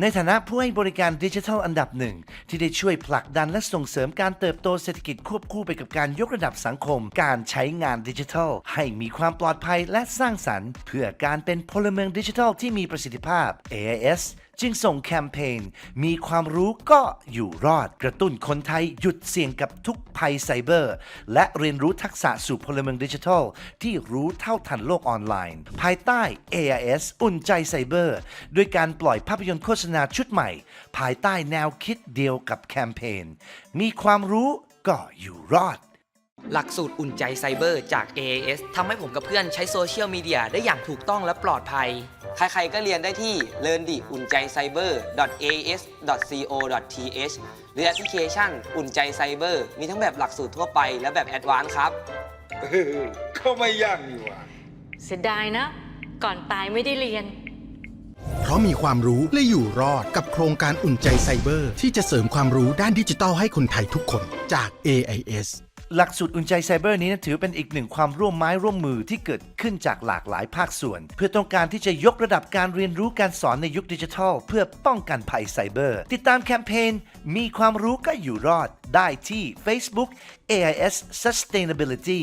ในฐานะผู้ให้บริการดิจิทัลอันดับหนึ่ง ที่ได้ช่วยผลักดันและส่งเสริมการเติบโตเศรษฐกิจควบคู่ไปกับการยกระดับสังคม การใช้งานดิจิทัล ให้มีความปลอดภัยและสร้างสรรค์ เพื่อการเป็นพลเมืองดิจิทัลที่มีประสิทธิภาพ AIS จึงส่งแคมเปญมีความรู้ก็อยู่รอดกระตุ้นคนไทยหยุดเสี่ยงกับทุกภัยไซเบอร์ และเรียนรู้ทักษะสู่พลเมืองดิจิทัล ที่รู้เท่าทันโลกออนไลน์ ภายใต้ AIS อุ่นใจไซเบอร์ด้วยการปล่อยภาพยนตร์โฆษณาชุดใหม่ ภายใต้แนวคิดเดียวกับแคมเปญมีความรู้ก็อยู่รอด หลักสูตรอุ่นใจไซเบอร์จาก AAS ทำให้ผมกับเพื่อนใช้โซเชียลมีเดียได้อย่างถูกต้องและปลอดภัย ใครๆก็เรียนได้ที่ learn ดิอุ่นใจไซเบอร์ as co th หรือแอปพลิเคชันอุ่นใจไซเบอร์ มีทั้งแบบหลักสูตรทั่วไปและแบบแอดวานซ์ครับ เออก็ไม่ยากนี่หว่าเสียดายนะ ก่อนตายไม่ได้เรียน เพราะมีความรู้และอยู่รอดกับโครงการอุ่นใจไซเบอร์ ที่จะเสริมความรู้ด้านดิจิทัลให้คนไทยทุกคนจาก AIS หลักสูตรอุ่นใจไซเบอร์นี้นะถือเป็นอีกหนึ่งความร่วมไม้ร่วมมือที่เกิดขึ้นจากหลากหลายภาคส่วน เพื่อต้องการที่จะยกระดับการเรียนรู้การสอนในยุคดิจิทัล เพื่อป้องกันภัยไซเบอร์ ติดตามแคมเปญมีความรู้ก็อยู่รอดได้ที่ Facebook AIS Sustainability